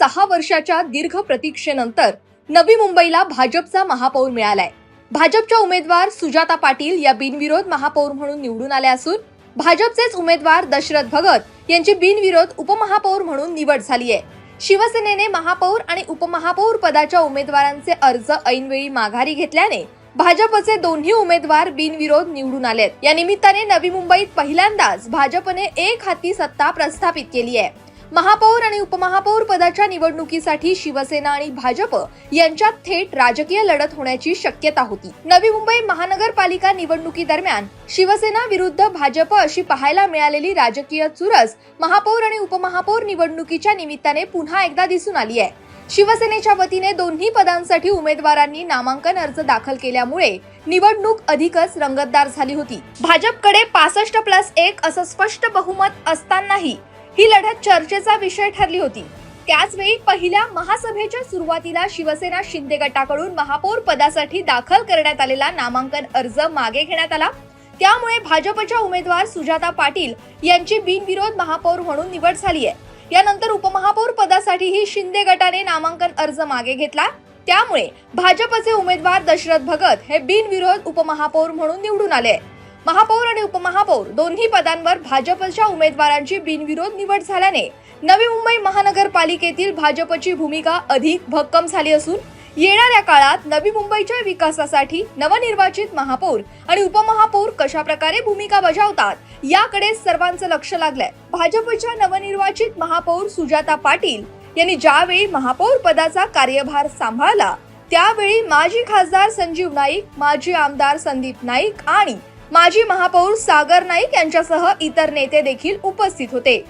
सहा वर्षाच्या दीर्घ प्रतीक्षेनंतर नवी मुंबईला भाजपचा महापौर मिळालाय. भाजपच्या उमेदवार सुजाता पाटील या बिनविरोध महापौर म्हणून निवडून आल्या असून भाजपचेच उमेदवार दशरथ भगत यांची बिनविरोध उपमहापौर म्हणून निवड झाली आहे शिवसेनेने महापौर आणि उपमहापौर पदाच्या उमेदवारांचे अर्ज ऐनवेळी माघारी घेतल्याने भाजपचे दोन्ही उमेदवार बिनविरोध निवडून आलेत. या निमित्ताने नवी मुंबईत पहिल्यांदाच भाजपने एक हाती सत्ता प्रस्थापित केली आहे महापौर आणि उपमहापौर पदाच्या निवडणुकीसाठी शिवसेना आणि भाजप यांच्यात थेट राजकीय लढत होण्याची शक्यता होती. नवी मुंबई महानगरपालिका निवडणुकीदरम्यान शिवसेना विरुद्ध भाजप अशी पाहायला मिळालेली राजकीय चुरस महापौर आणि उपमहापौर निवडणुकीच्या निमित्ताने पुन्हा एकदा दिसून आली आहे. शिवसेनेच्या वतीने दोन्ही पदांसाठी उमेदवारांनी नामांकन अर्ज दाखल केल्यामुळे निवडणूक अधिकच रंगतदार झाली होती. भाजपकडे पासष्ट प्लस एक असं स्पष्ट बहुमत असतानाही ही लढत चर्चेचा विषय ठरली होती. त्याचवेळी पहिल्या महासभेच्या सुरुवातीला शिवसेना शिंदे गटाकडून महापौर पदासाठी दाखल करण्यात आलेला नामांकन अर्ज मागे घेण्यात आला. त्यामुळे भाजपच्या उमेदवार सुजाता पाटील यांची बिनविरोध महापौर म्हणून निवड झाली आहे यानंतर उपमहापौर पदासाठीही शिंदे गटाने नामांकन अर्ज मागे घेतला. त्यामुळे भाजपचे उमेदवार दशरथ भगत हे बिनविरोध उपमहापौर म्हणून निवडून आले. महापौर आणि उपमहापौर दोन्ही पदांवर भाजपच्या उमेदवारांची बिनविरोध निवड झाल्याने नवी मुंबई महानगरपालिकेतील भाजपची भूमिका अधिक भक्कम झाली असून येणाऱ्या काळात नवी मुंबईच्या विकासासाठी नवनिर्वाचित महापौर आणि उपमहापौर कशा प्रकारे भूमिका बजावतात याकडे सर्वांचं लक्ष लागलंय. भाजपच्या नवनिर्वाचित महापौर सुजाता पाटील यांनी ज्यावेळी महापौर पदाचा कार्यभार सांभाळला त्यावेळी माजी खासदार संजीव नाईक माजी आमदार संदीप नाईक आणि माजी महापौर सागर नाईक यांच्यासह इतर नेते देखील उपस्थित होते.